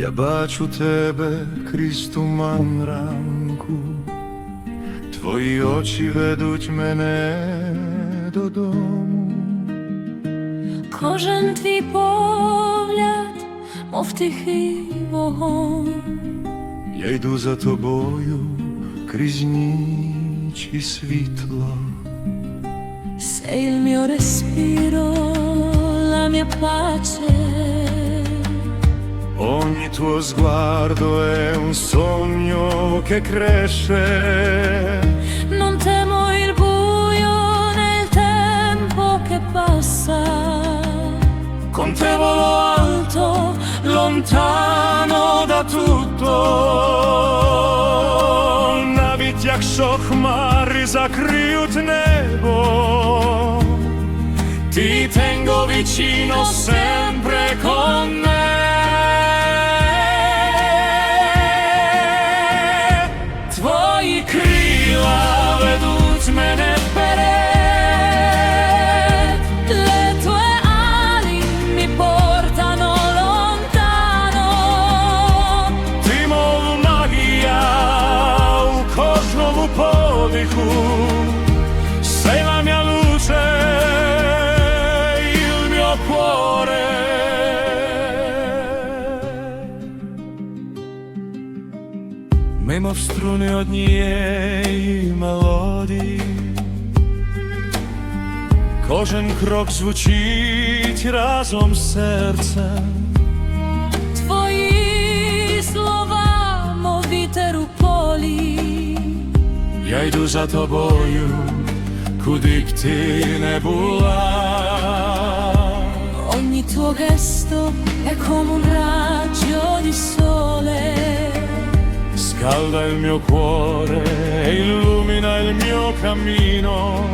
Я бачу тебе крізь туман ранку, твої очі ведуть мене додому. Кожен твій погляд, мов тихий вогонь, Я йду за тобою крізь ніч і світло. sei il mio respiro, la mia pace. Ogni tuo sguardo è un sogno che cresce. Non temo il buio nel tempo che passa. Con te volo alto, lontano da tutto. Навіть якщо хмари закриють небо, ti tengo vicino sempre con me. Мимо струни однієї мелодії, кожен крок звучить разом з серцем. Твої слова, мов вітер у полі. Я йду за тобою, куди б ти не була. Ogni tuo gesto è come un raggio di sole. Scalda il mio cuore e illumina il mio cammino.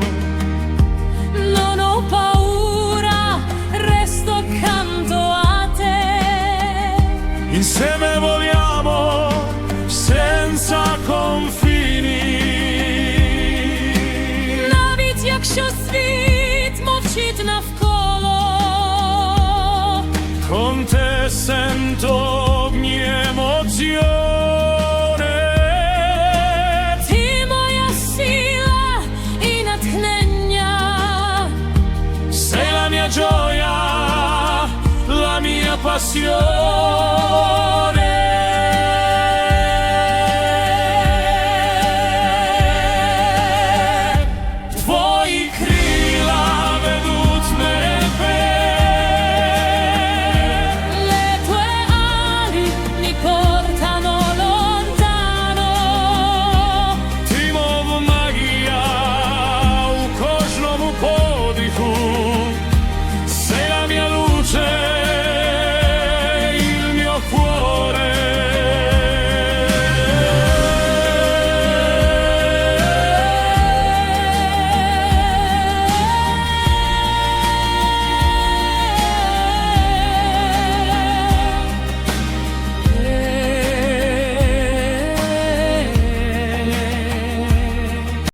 Non ho paura, resto accanto a te. Insieme voliamo senza confini. Навіть якщо світ мовчить навколо, Con te sento ogni emozione. salvación.